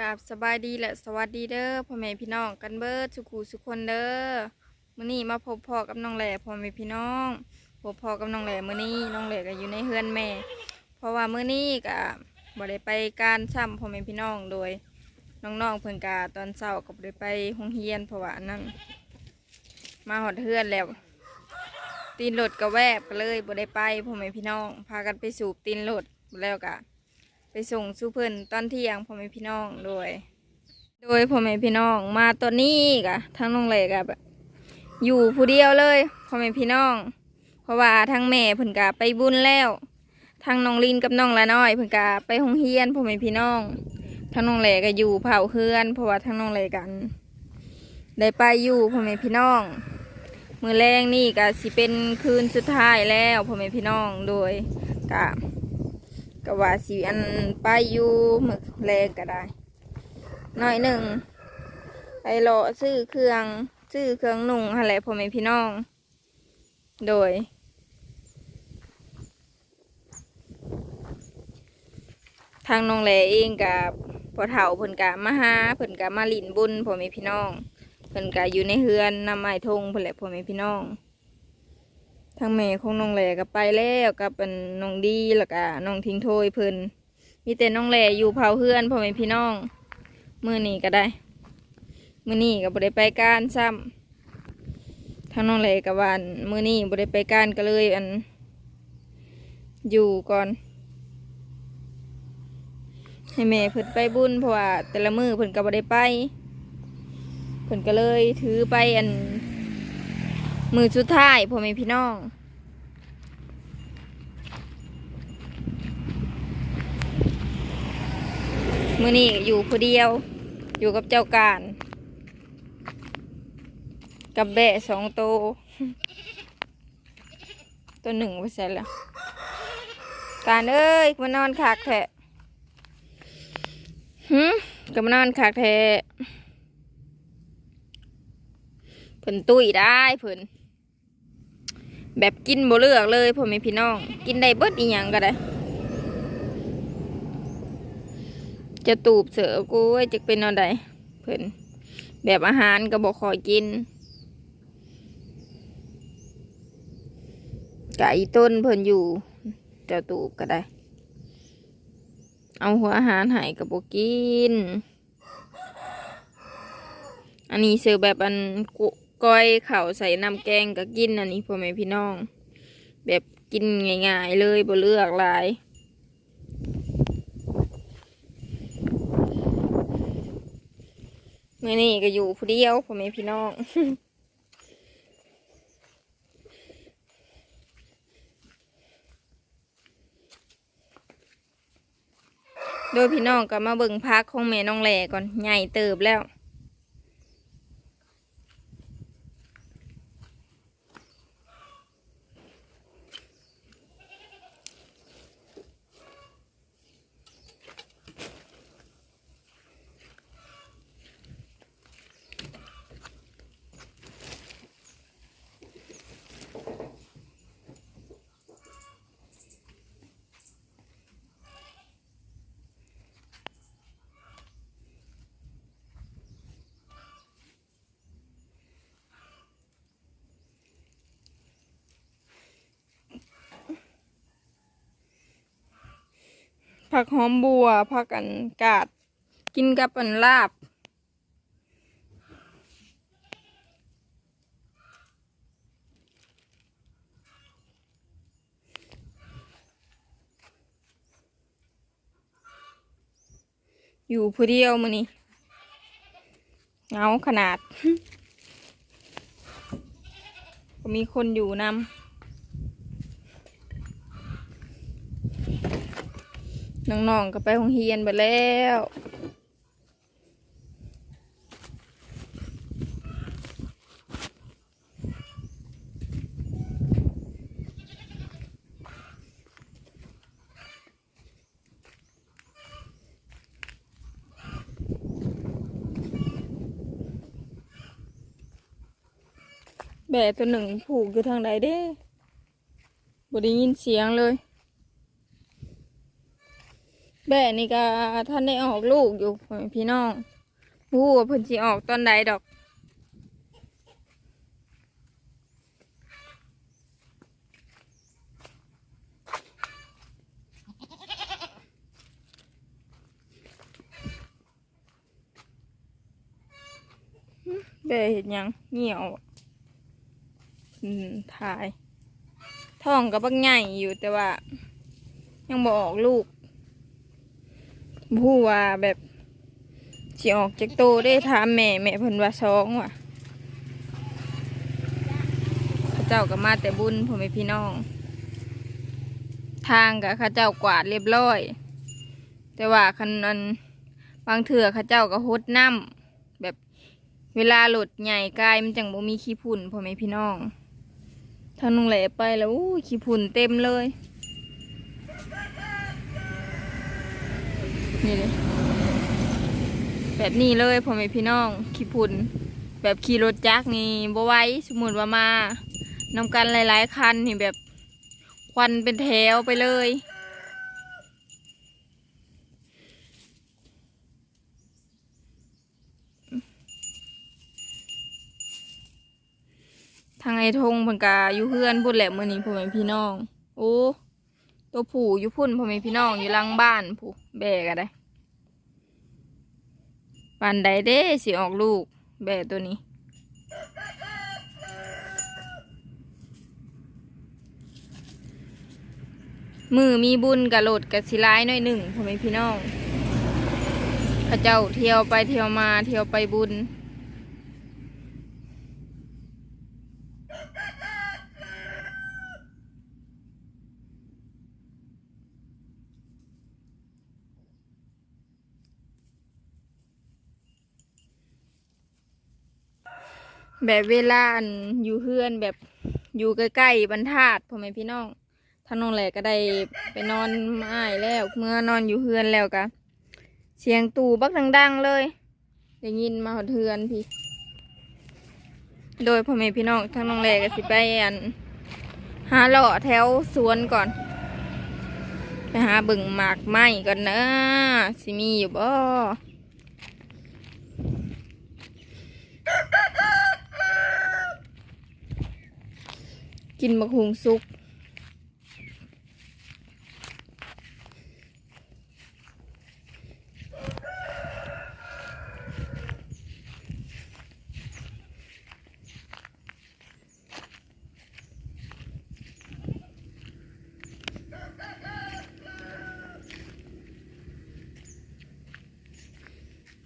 กับสบายดีและสวัสดีเด้อพ่อแม่พี่น้องกันเบิดสุขูสุคนเด้อมื้อนี้มาพบพ่อกับน้องแหล่พ่อแม่พี่น้องพบพ่อกับน้องแหล่มื้อนี้น้องแหล่ก็อยู่ในเฮือนแม่ เพราะว่ามื้อนี้ก็บ่ได้ไปการซ้ำพ่อแม่พี่น้องโดยน้องๆเพิ่นก็ตอนเช้าก็บ่ได้ไปโรงเรียนเพราะว่านนั่นมาหอดเฮือนแล้ว ตีนรถก็แวบก็เลยบ่ได้ไปพ่อแม่พี่น้อง พากันไปสูบตีนรถแล้วก็ ไปส่งสู้เพิ่นตอนเที่ยงพ่อแม่พี่น้องโดย โดยพ่อแม่พี่น้องมาตอนนี้กะทั้งน้องเล็กอะแบอยู่ผู้เดียวเลยพ่อแม่พี่น้อง เพราะว่าทั้งแม่เพิ่นกะไปบุญแล้วทั้งน้องลินกับน้องละน้อยเพิ่นกะไปโรงเรียนพ่อแม่พี่น้องทั้งน้องเล็กก็อยู่เผาเฮือน เพราะว่าทั้งน้องเล็กกัน ได้ไปอยู่พ่อแม่พี่น้อง มือแรงนี่ก็สิเป็นคืนสุดท้ายแล้วพ่อแม่พี่น้องโดยกะ ก็ว่าสิอันไปอยู่มึกแรงก็ได้น้อยหนึ่งไปรอซื้อเครื่องซื้อเครื่องนุ่งอะไรพ่อแม่พี่น้อง โดยทางน้องแหลเองกับพอเฒ่าเพิ่นกะมาหาเพิ่นกะมาหลินบุญพ่อแม่พี่น้องเพิ่นกะอยู่ในเฮือนนำไม้ทงเพิ่นแหละพ่อแม่พี่น้อง ทางแม่ของน้องแหล่ก็ไปแล้วกับเป็นน้องดีแล้วก็น้องทิ้งโทยเพิ่นมีแต่น้องแหล่อยู่เผาเฮือนพ่อแม่พี่น้องมือนี้ก็ได้ มือนี้ก็บ่ได้ไปการซ้ำทางน้องแหล่กับวันมือนี้บ่ได้ไปการก็เลยอัน อยู่ก่อน ให้แม่เพิ่นไปบุญเพราะว่าแต่ละมือเพิ่นก็บ่ได้ไปเพิ่นก็เลยถือไปอัน มือสุดท้ายพ่อแม่พี่น้องมือนี้อยู่ผู้เดียว อยู่กับเจ้าการ กับแบะสองโตวตัวหนึ่งไปใส่แล้ว การเอ้ยมานอนขากแทะหืมก็มานอนขากแทะเพิ่นตุ้ยได้เพิ่น แบบกินบ่เลือกเลยพ่อแม่พี่น้อง กินได้เบิดอีหยังก็ได้ จะตูบเสือกู้จะเป็นอะไรเพิ่นแบบอาหารก็บอกขอยกินไก่ต้นเพิ่นอยู่จ้าตูบก็ได้ เอาหัวอาหารหายก็บอกกิน อันนี้เสือแบบอันกุ ก้อยเข่าใส่น้ำแกงก็กินอันนี้พ่อแม่พี่น้อง แบบกินง่ายๆเลยบ่เลือกหลายมื่อนี้ก็อยู่ผู้เดียวพ่อแม่พี่น้องโดยพี่น้องก็มาเบิ่งพักของแม่น้องแหล่ก่อนใหญ่เติบแล้ว ผักหอมบัว ผักอันกาด กินกับอันลาบ อยู่ผู้เดียวมือนี้เงาขนาดก็มีคนอยู่นำ น้องๆก็ไปโรงเรียนไปแล้วแบะตัวหนึ่งผูกอยู่ทางใดเด้บ่ได้ยินเสียงเลย แบ่นี่ก็ท่านได้ออกลูกอยู่พี่น้องบู้ว่าเพิ่นสิออกตอนใดดอกแบ่เห็นยังเหี่ยวถ่าย ท้องก็บักใหญ่อยู่แต่ว่า ยังบออกลูก ผู้ว่าแบบสิออกจากโตได้ถามแม่แม่เพิ่นว่าสองว่ะเข้าเจ้าก็มาแต่บุญพ่อแม่พี่น้อง ทางกับข้าเจ้ากวาดเรียบร้อย แต่ว่าคันนั้นบางเถื่อข้าเจ้าก็ฮดน้ำแบบเวลาหลดใหญ่กายมันจังบ่มีขี้ฝุ่นพ่อแม่พี่น้องถ้านุ่งแหลไปแล้วอู้ขี้ฝุ่นเต็มเลย นี่เลยแบบนี้เลยพ่อแม่พี่น้องขี้ฝุ่น แบบขี่รถจักรนี่บ่ไว้สมมติว่ามานำกันหลายๆคันนี่แบบควันเป็นแถวไปเลยทางไอทงเพิ่นกาอยู่เพื่อนพุ่นแหละมื้อนี้พ่อแม่พี่น้อง โอ้ ตัวผู้อยู่พุ่นพ่อแม่พี่น้องอยู่หลังบ้านผู้ แบกอะไรปันใดเด้สิออกลูก แบกตัวนี้ มือมีบุญกับโหลดกับสิร้ายหน่อยหนึ่งพ่อแม่พี่น้องเข้าเจ้าเที่ยวไปเที่ยวมาเที่ยวไปบุญ แบบเวลาอันอยู่เฮือนแบบอยู่ใกล้ๆบรรทัดพ่อแม่พี่น้องท่านน้องแหลก็ได้ไปนอนไม้แล้ว เมื่อนอนอยู่เฮือนแล้วกะเสียงตู่บักดัง ๆ เลยได้ยินมาหอดเฮือนพี่ โดยพ่อแม่พี่น้องท่านน้องแหลก็สิไปอันหาเลาะแถวสวนก่อนไปหาบึงหมากไม้ก่อนนะสิมีอยู่บ่ กินมะฮุงซุก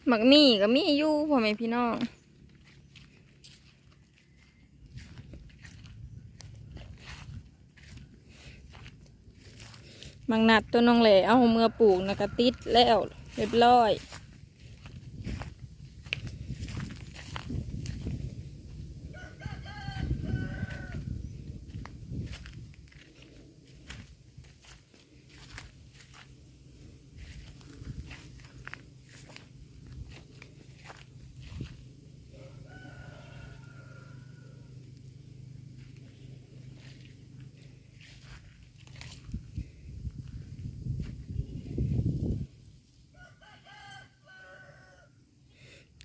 หมักมี่ก็มีอยู่พ่อแม่พี่น้อง มังนัดตัวน้องแหล่เอาเมื่อปลูกนะกะติดแล้วเรียบร้อย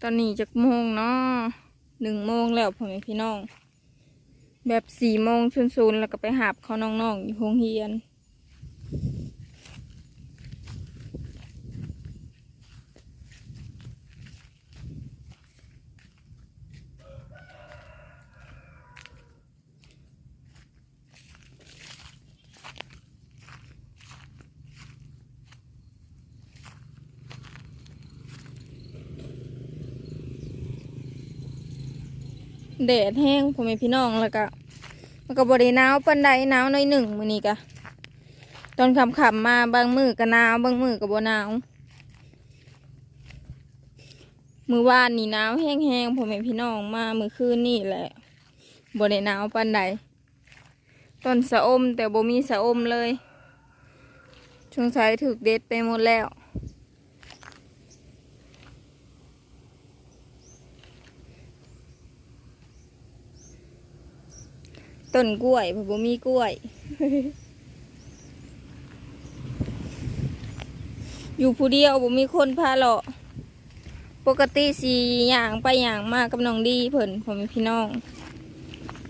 ตอนนี้จักโมงเนาะหนึ่งโมงแล้วพ่อแม่พี่น้อง แบบสี่โมงซุนๆแล้วก็ไปหาบเขาน้องๆอยู่โรงเรียน แดดแห้งพ่อแม่พี่น้องแล้วก็มันก็บริหนาวปันใดหนาวหน้อยหนึ่งมื้อนี้กะตอนขับขับมาบางมือก็หนาวบางมือก็บ่หนาวมือวานนี่หนาวแห้งๆพ่อแม่พี่น้องมามือคืนนี่แหละบ่ได้หนาวปันใดต้นสะอมแต่บ่มีสะอมเลยช่วงสายถึกเด็ดไปหมดแล้ว ต้นกล้วยผมบ่มีกล้วย อยู่ผู้เดียวผมมีคนพาเลาะปกติสีอย่างไปอย่างมากกับน้องดีเพิ่นผมมีพี่น้อง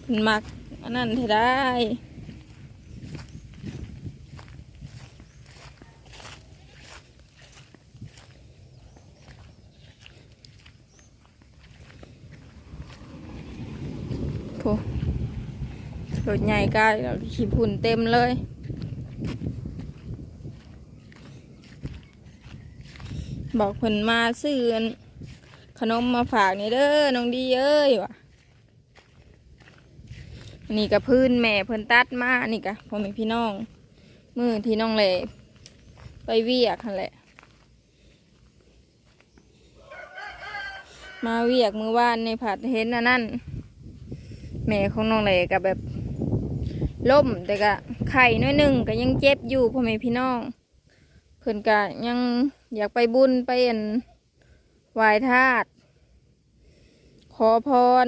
เพิ่นมักอันนั้นเธอได้ รถใหญ่ก็ขี้พุ่นเต็มเลยบอกเพิ่นมาซื้อขนมมาฝากนี่เด้อน้องดีเอ้ยวะอันนี่กับพื้นแม่เพิ่นตัดมานนี่กะพ่อแม่พี่น้องมือที่น้องเลยไปเวียกนั่นแหละ มาเวียกมือว่านในผัดเห็นอันนั่นแม่ของน้องเลยกับแบบ ล่มแต่กะไข่น้อยหนึ่งก็ยังเจ็บอยู่พ่อแม่พี่น้องเพิ่นก็ยังอยากไปบุญไปอันไหว้ธาตุขอพร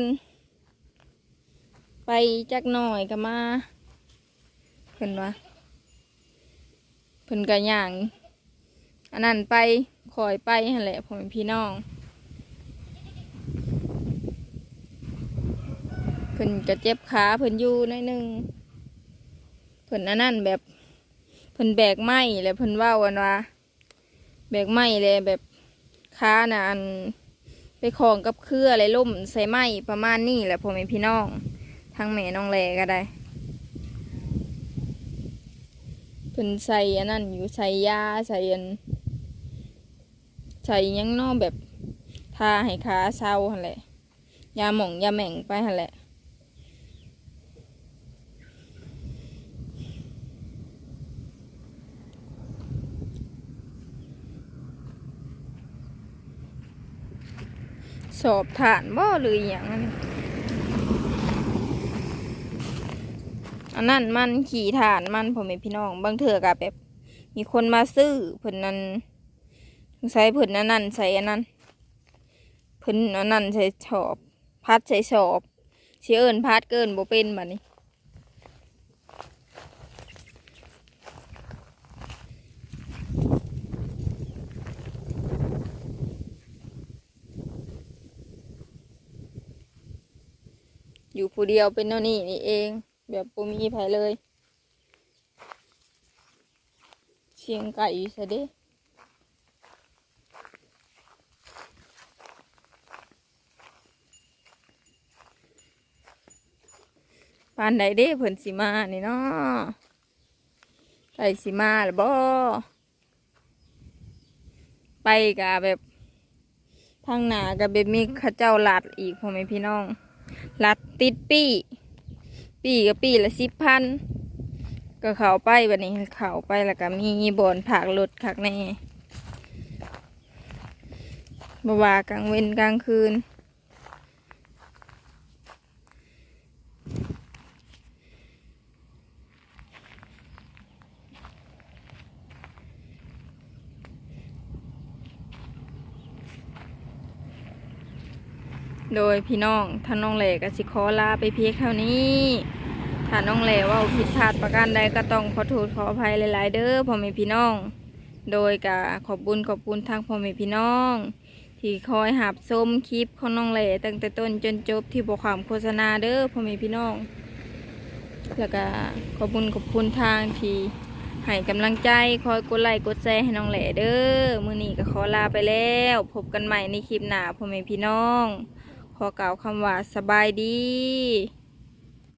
ไปจักหน่อยก็มาเพิ่นว่าเพิ่นก็ย่างอันนั้นไปคอยไปหั่นแหละผมเป็นพี่น้องเพิ่นก็เจ็บขาเพิ่นอยู่หน้อยหนึ่ง พิ่นอันนั้นแบบเพิ่นแบกไม้แล้วเพิ่นว่ากันว่า แบกไม้เลยแบบค้านะอันไปคล้องกับเครืออะไรล่มใส่ไม้ประมาณนี้แหละพ่อแม่พี่น้องทางแม่น้องแหลก็ได้เพิ่นใส่อันนั้นอยู่ใส่ยาใส่อันใส่ยังนอกแบบทาให้ขาเศร้าหันแหละยาหม่องยาแหม่งไปหันแหละ สอบฐานบ่หรืออย่างนั้นอันนั้นมันขี่ฐานมันผมเป็นพี่น้อง บางเถื่อกับแบบ มีคนมาซื้อเพิ่นนั้นใส่เพิ่นอันนั้นใส่อันนั้นเพิ่นอันนั้นใส่ชอบ พัดใส่ชอบเชื่อเอินพัดเกินบ่เป็นบัดนี้ อยู่ผู้เดียวเป็นเท่านี้นี่เอง แบบบ่มีไผเลย เชียงไก่อยู่ซะด้ปานใดเด้เพิ่นสิมานี่เนาะไก่สิมาหรือบ่ไปกะแบบทางหนากับแบบมีข้าเจ้าหลัดอีกพ่อแม่พี่น้อง ลัดติดปี้ ปี้ก็ปี้ละสิบพันก็เขาไปวันนี้เขาไปแล้วก็มีบอนผักรถขักแน่บว่ากลางเว้นกลางคืน โดยพี่น้องท่านน้องเหล่ก็สิขอลาไปเพียงเท่านี้ถ้าน้องเหล่ว่าผิดพลาดประการใดก็ต้องขอโทษขออภัยหลาย ๆ เด้อพ่อแม่พี่น้อง โดยกะขอบบุญขอบคุณทางพ่อแม่พี่น้อง ที่คอยหับชมคลิปของน้องเหล่ตั้งแต่ต้นจนจบที่บอความโฆษณาเด้อพ่อแม่พี่น้อง แล้วก็ขอบคุญขอบคุณทางที่ให้กำลังใจคอยกดไลค์กดแชร์ให้น้องแหล่เด้อ มื้อนี้ก็ขอลาไปแล้ว พบกันใหม่ในคลิปหน้าพ่อแม่พี่น้อง ขอกล่าวคำว่าสบายดี